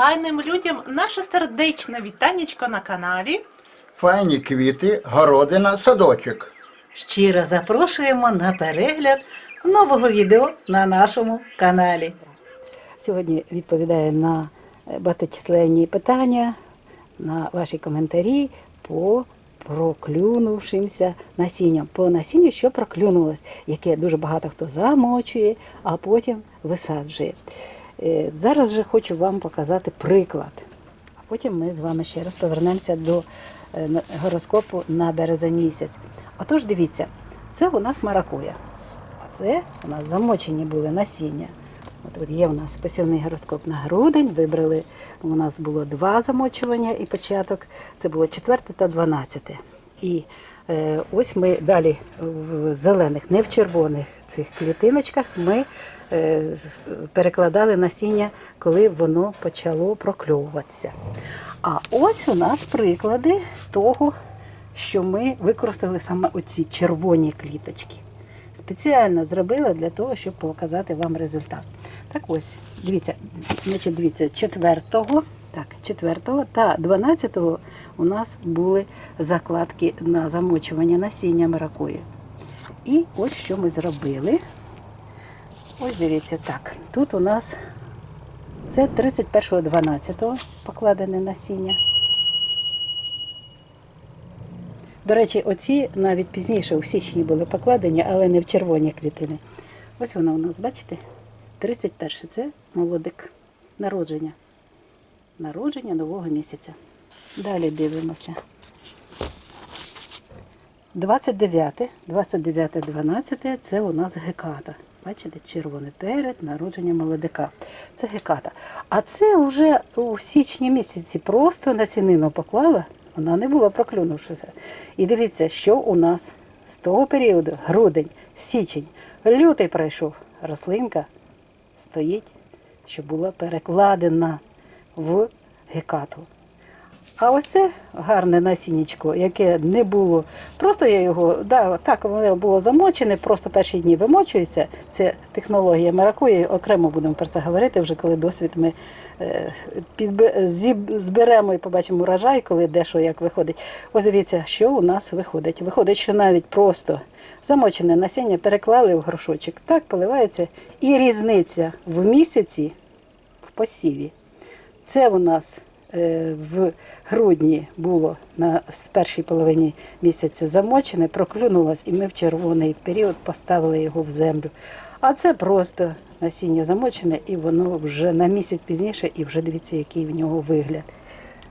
файним людям наше сердечне вітанечко на каналі. Файні квіти, городина, садочок. Щиро запрошуємо на перегляд нового відео на нашому каналі. Сьогодні відповідаю на багаточисленні питання, на ваші коментарі по проклюнувшимся насінням. По насінню, що проклюнулось, яке дуже багато хто замочує, а потім висаджує. Е, Зараз же хочу вам показати приклад. А потім ми з вами ще раз повернемося до е, гороскопу на березень місяць. Отож, дивіться, це у нас маракуя. А це у нас замочені були насіння. От, от є у нас посівний гороскоп на грудень. Вибрали, у нас було два замочування і початок. Це було 4 та 12. І е, ось ми далі в зелених, не в червоних цих клітиночках, ми перекладали насіння, коли воно почало прокльовуватися. А ось у нас приклади того, що ми використали саме оці червоні кліточки. Спеціально зробила для того, щоб показати вам результат. Так ось, дивіться, значить, дивіться, 4, так, 4 та 12 у нас були закладки на замочування насіння маракуї. І ось що ми зробили. Ось дивіться, так. Тут у нас це 31.12 покладене насіння. До речі, оці навіть пізніше у січні були покладені, але не в червоні клітини. Ось вона у нас, бачите? 31 це молодик. Народження. Народження нового місяця. Далі дивимося. 29, 29, 12 це у нас геката. Бачите, червоний перед народження молодика. Це геката. А це вже у січні місяці просто насінину поклала, вона не була проклюнувшися. І дивіться, що у нас з того періоду, грудень, січень, лютий пройшов, рослинка стоїть, що була перекладена в гекату. А ось це гарне насіннячко, яке не було. Просто я його, да, так воно було замочене, просто перші дні вимочується. Це технологія маракуї. Окремо будемо про це говорити, вже коли досвід ми е, підбе- зіб- зберемо і побачимо урожай, коли де що як виходить. Ось дивіться, що у нас виходить. Виходить, що навіть просто замочене насіння переклали в горшочок, так поливається, і різниця в місяці в посіві. Це у нас в грудні було на першій половині місяця замочене, проклюнулось, і ми в червоний період поставили його в землю. А це просто насіння замочене, і воно вже на місяць пізніше, і вже дивіться, який в нього вигляд.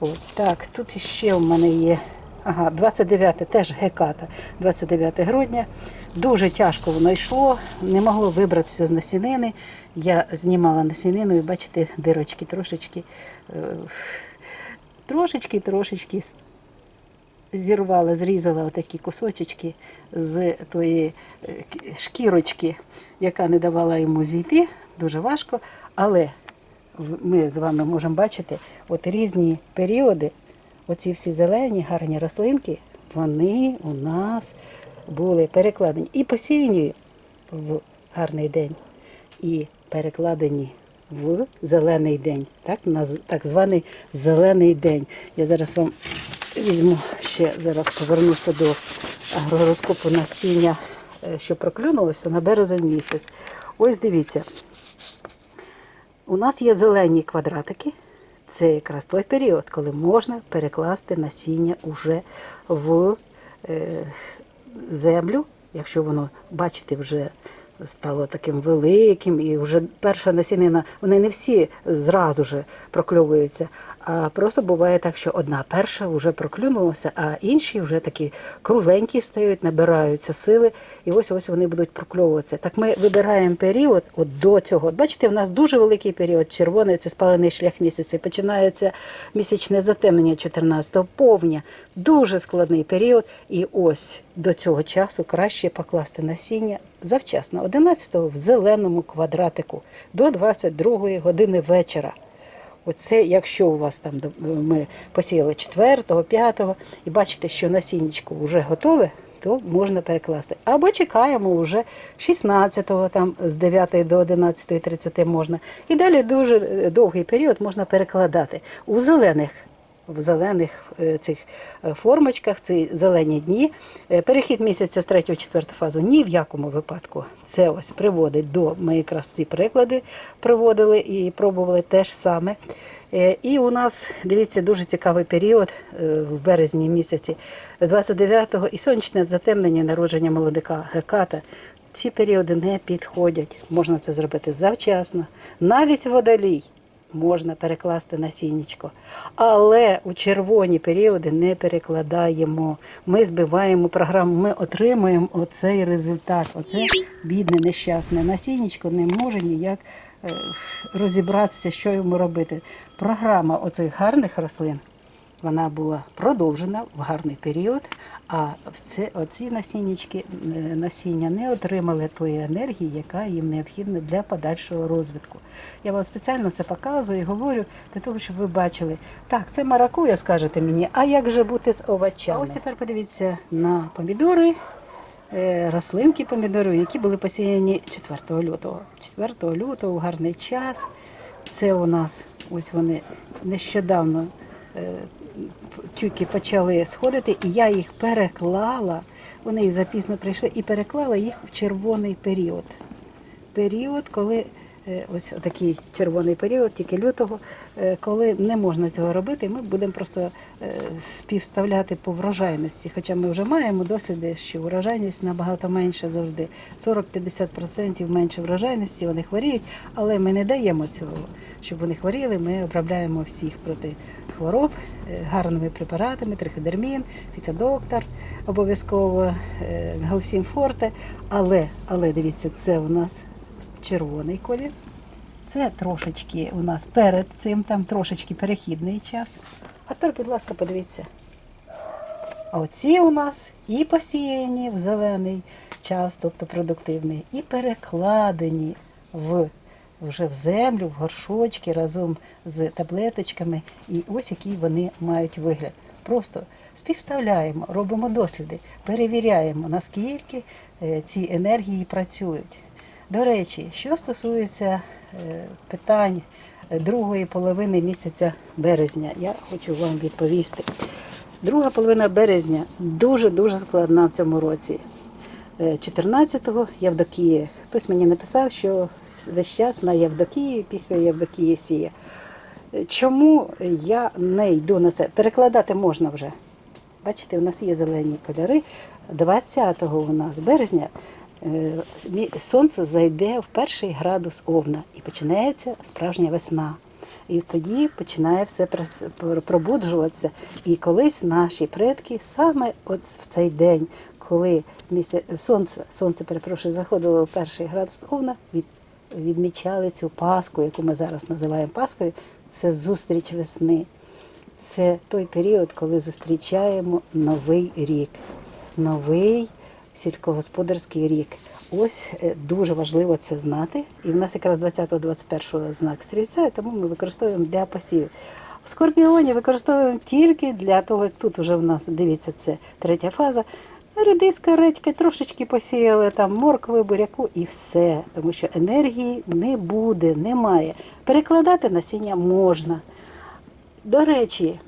От так, тут іще в мене є. Ага, 29 теж геката, 29 грудня. Дуже тяжко воно йшло, не могло вибратися з насінини. Я знімала насінину і бачите, дирочки трошечки, е, трошечки, трошечки зірвала, зрізала такі кусочки з тої е, шкірочки, яка не давала йому зійти. Дуже важко. Але ми з вами можемо бачити от різні періоди, оці всі зелені, гарні рослинки, вони у нас були перекладені і посіяні в гарний день, і перекладені в зелений день, так, так званий зелений день. Я зараз вам візьму ще зараз повернуся до гороскопу насіння, е, що проклюнулося на березень місяць. Ось дивіться, у нас є зелені квадратики. Це якраз той період, коли можна перекласти насіння уже в е, землю, якщо воно, бачите, вже стало таким великим, і вже перша насінина, вони не всі зразу же прокльовуються, а просто буває так, що одна перша вже проклюнулася, а інші вже такі кругленькі стають, набираються сили, і ось ось вони будуть прокльовуватися. Так ми вибираємо період от до цього. От бачите, в нас дуже великий період. Червоний це спалений шлях місяця. Починається місячне затемнення 14-го, повня. Дуже складний період. І ось до цього часу краще покласти насіння завчасно, 11-го в зеленому квадратику до 22-ї години вечора. Оце, якщо у вас там до- ми посіяли 4-го, 5-го, і бачите, що насіннячко вже готове, то можна перекласти. Або чекаємо вже 16-го, там з 9 до 11.30 можна. І далі дуже е, довгий період можна перекладати. У зелених в зелених е, цих е, формочках, ці зелені дні. Е, Перехід місяця з 3 в 4 фазу ні в якому випадку це ось приводить до ми якраз ці приклади проводили і пробували те ж саме. І у нас, дивіться, дуже цікавий період в березні місяці, 29-го і сонячне затемнення народження молодика Геката. Ці періоди не підходять. Можна це зробити завчасно, навіть водолій можна перекласти насіннячко. Але у червоні періоди не перекладаємо. Ми збиваємо програму, ми отримуємо оцей результат. Оце бідне, нещасне насіннячко не може ніяк е, розібратися, що йому робити. Програма оцих гарних рослин. Вона була продовжена в гарний період, а оці насіннячки, е, насіння не отримали тої енергії, яка їм необхідна для подальшого розвитку. Я вам спеціально це показую і говорю для того, щоб ви бачили. Так, це маракуя, скажете мені, а як же бути з овочами? А ось тепер подивіться на помідори, е, рослинки помідорів, які були посіяні 4 лютого. 4 лютого гарний час. Це у нас ось вони нещодавно е, тюки почали сходити, і я їх переклала. Вони запізно прийшли і переклала їх в червоний період. Період, коли ось такий червоний період, тільки лютого, е, коли не можна цього робити, ми будемо просто е, співставляти по врожайності. Хоча ми вже маємо досліди, що врожайність набагато менша завжди. 40-50% менше врожайності, вони хворіють, але ми не даємо цього, щоб вони хворіли. Ми обробляємо всіх проти хвороб е, гарними препаратами, триходермін, фітодоктор, обов'язково е, гаусін форте. Але, але дивіться, це у нас червоний колір. Це трошечки у нас перед цим, там трошечки перехідний час. А тепер, будь ласка, подивіться. А оці у нас і посіяні в зелений час, тобто продуктивний, і перекладені в, вже в землю, в горшочки разом з таблеточками. І ось який вони мають вигляд. Просто співставляємо, робимо досліди, перевіряємо, наскільки е, ці енергії працюють. До речі, що стосується е, питань е, другої половини місяця березня, я хочу вам відповісти. Друга половина березня дуже-дуже складна в цьому році. Е, 14-го Євдокія. Хтось мені написав, що весь час на Євдокії, після Євдокії сіє. Е, Чому я не йду на це? Перекладати можна вже. Бачите, у нас є зелені кольори. 20-го у нас березня е, сонце зайде в перший градус овна і починається справжня весна. І тоді починає все пробуджуватися. І колись наші предки саме от в цей день, коли місяць, сонце, сонце перепрошую, заходило в перший градус овна, від, відмічали цю Пасху, яку ми зараз називаємо Пасхою, це зустріч весни. Це той період, коли зустрічаємо новий рік, новий сільськогосподарський рік. Ось е, дуже важливо це знати. І в нас якраз 20-21 знак стрільця, тому ми використовуємо для посівів. В скорпіоні використовуємо тільки для того, тут вже в нас, дивіться, це третя фаза. Редиска, редька, трошечки посіяли, там моркви, буряку і все. Тому що енергії не буде, немає. Перекладати насіння можна. До речі,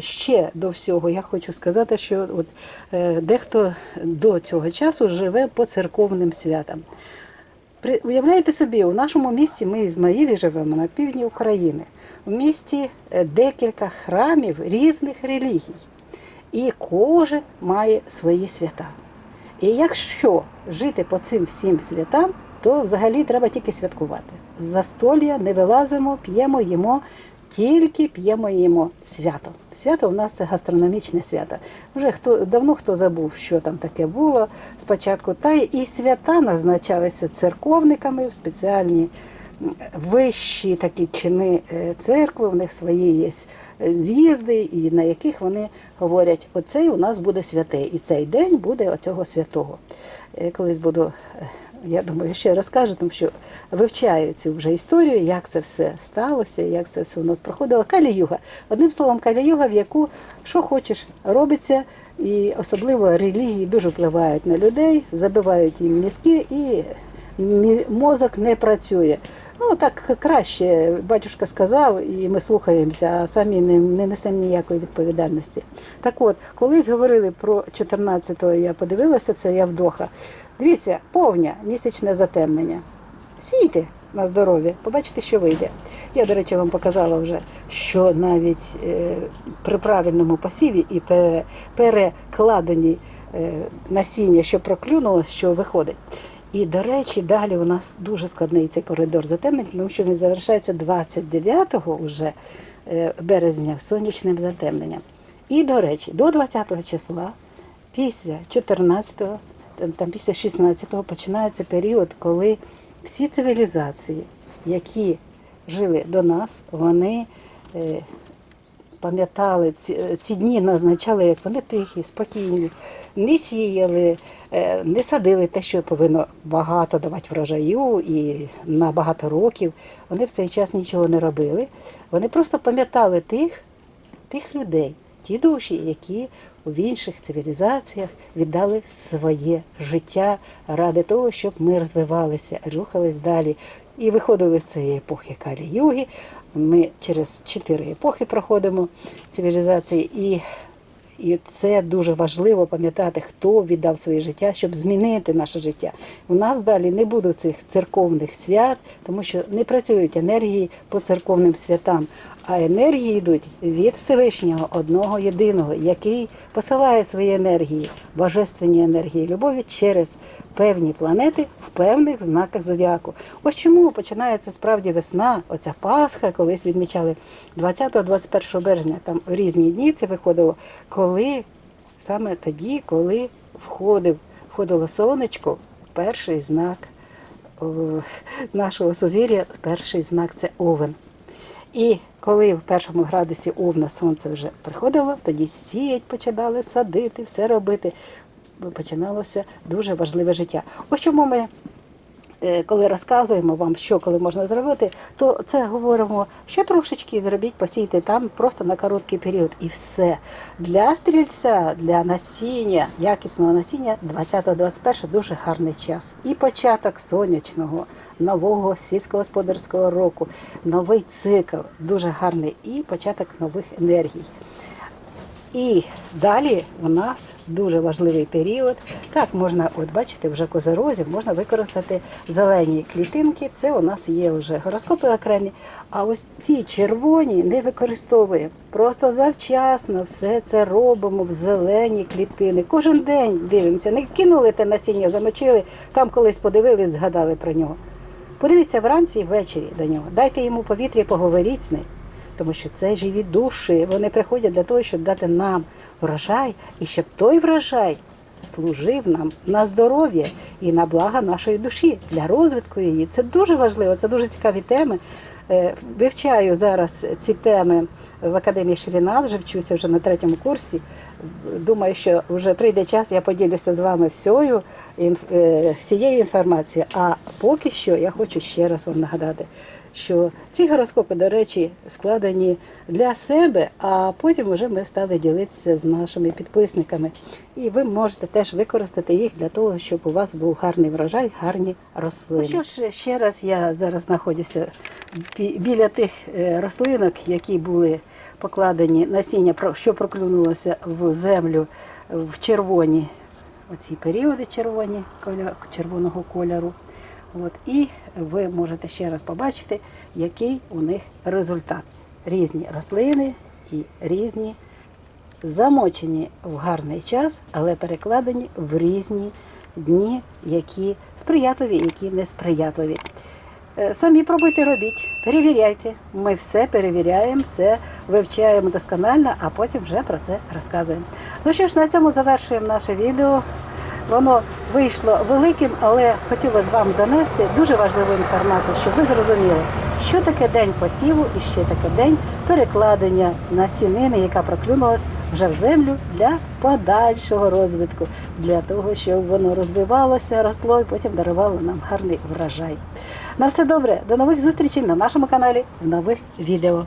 ще до всього я хочу сказати, що от е, дехто до цього часу живе по церковним святам. Уявляєте собі, у нашому місті ми Ізмаїлі живемо на півдні України. В місті е, декілька храмів різних релігій. І кожен має свої свята. І якщо жити по цим всім святам, то взагалі треба тільки святкувати. З застолля не вилазимо, п'ємо, їмо, тільки п'ємо їмо свято. Свято у нас це гастрономічне свято. Вже хто давно хто забув, що там таке було спочатку. Та і свята назначалися церковниками в спеціальні вищі такі чини е, церкви, в них свої є е, з'їзди, і на яких вони говорять, оцей у нас буде святе, і цей день буде оцього святого. Е, Колись буду я думаю, ще розкажу, тому що вивчаю цю вже історію, як це все сталося, як це все у нас проходило. Калі-юга. Одним словом, калі-юга, в яку що хочеш робиться, і особливо релігії дуже впливають на людей, забивають їм мізки і мозок не працює. Ну так краще, батюшка сказав, і ми слухаємося, а самі не, не несемо ніякої відповідальності. Так от, колись говорили про 14-го, я подивилася, це я вдоха. Дивіться, повня місячне затемнення. Сійте на здоров'я, побачите, що вийде. Я, до речі, вам показала вже, що навіть е, при правильному посіві і пере, перекладенні е, насіння, що проклюнулось, що виходить. І, до речі, далі у нас дуже складний цей коридор затемнень, тому що він завершається 29 уже е, березня сонячним затемненням. І, до речі, до 20-го числа, після 14-го, там, там після 16-го починається період, коли всі цивілізації, які жили до нас, вони е, пам'ятали ці, ці дні назначали як вони тихі, спокійні, не сіяли, е, не садили те, що повинно багато давати врожаю і на багато років. Вони в цей час нічого не робили. Вони просто пам'ятали тих, тих людей, ті душі, які в інших цивілізаціях віддали своє життя ради того, щоб ми розвивалися, рухались далі і виходили з цієї епохи Калі-Юги. Ми через чотири епохи проходимо цивілізації, і, і це дуже важливо пам'ятати, хто віддав своє життя, щоб змінити наше життя. У нас далі не буде цих церковних свят, тому що не працюють енергії по церковним святам, а енергії йдуть від Всевишнього одного єдиного, який посилає свої енергії, божественні енергії любові через певні планети в певних знаках зодіаку. Ось чому починається справді весна, оця Пасха, колись відмічали 20-21 березня, там різні дні це виходило, коли саме тоді, коли входив, входило сонечко, перший знак нашого сузір'я, перший знак це овен. І коли в першому градусі овна сонце вже приходило, тоді сіять починали, садити, все робити. Починалося дуже важливе життя. Ось чому ми, коли розказуємо вам, що коли можна зробити, то це говоримо, що трошечки зробіть, посійте там просто на короткий період. І все. Для стрільця, для насіння, якісного насіння 20-21 дуже гарний час. І початок сонячного, нового сільськогосподарського року, новий цикл, дуже гарний, і початок нових енергій. І далі у нас дуже важливий період. Так, можна, от бачите, вже козорозів, можна використати зелені клітинки. Це у нас є вже гороскопи окремі. А ось ці червоні не використовуємо. Просто завчасно все це робимо в зелені клітини. Кожен день дивимося. Не кинули те насіння, замочили, там колись подивились, згадали про нього. Подивіться вранці і ввечері до нього. Дайте йому повітря, поговоріть з ним. Тому що це живі душі. Вони приходять для того, щоб дати нам врожай, і щоб той врожай служив нам на здоров'я і на благо нашої душі для розвитку її. Це дуже важливо, це дуже цікаві теми. Е, Вивчаю зараз ці теми в академії Ширіна, вже вчуся вже на третьому курсі. Думаю, що вже прийде час, я поділюся з вами всією, е, всією інформацією. А поки що я хочу ще раз вам нагадати, що ці гороскопи, до речі, складені для себе, а потім вже ми стали ділитися з нашими підписниками. І ви можете теж використати їх для того, щоб у вас був гарний врожай, гарні рослини. Ну, що ж, ще раз я зараз знаходжуся біля тих е, рослинок, які були покладені насіння, що проклюнулося в землю в червоні, оці періоди червоні, червоного кольору. От, і ви можете ще раз побачити, який у них результат. Різні рослини і різні замочені в гарний час, але перекладені в різні дні, які сприятливі, які несприятливі. Е, самі пробуйте робіть, перевіряйте. Ми все перевіряємо, все вивчаємо досконально, а потім вже про це розказуємо. Ну що ж, на цьому завершуємо наше відео. Воно вийшло великим, але хотілося вам донести дуже важливу інформацію, щоб ви зрозуміли, що таке день посіву і ще таке день перекладення насінини, яка проклюнулась вже в землю для подальшого розвитку, для того, щоб воно розвивалося, росло і потім дарувало нам гарний врожай. На все добре, до нових зустрічей на нашому каналі в нових відео.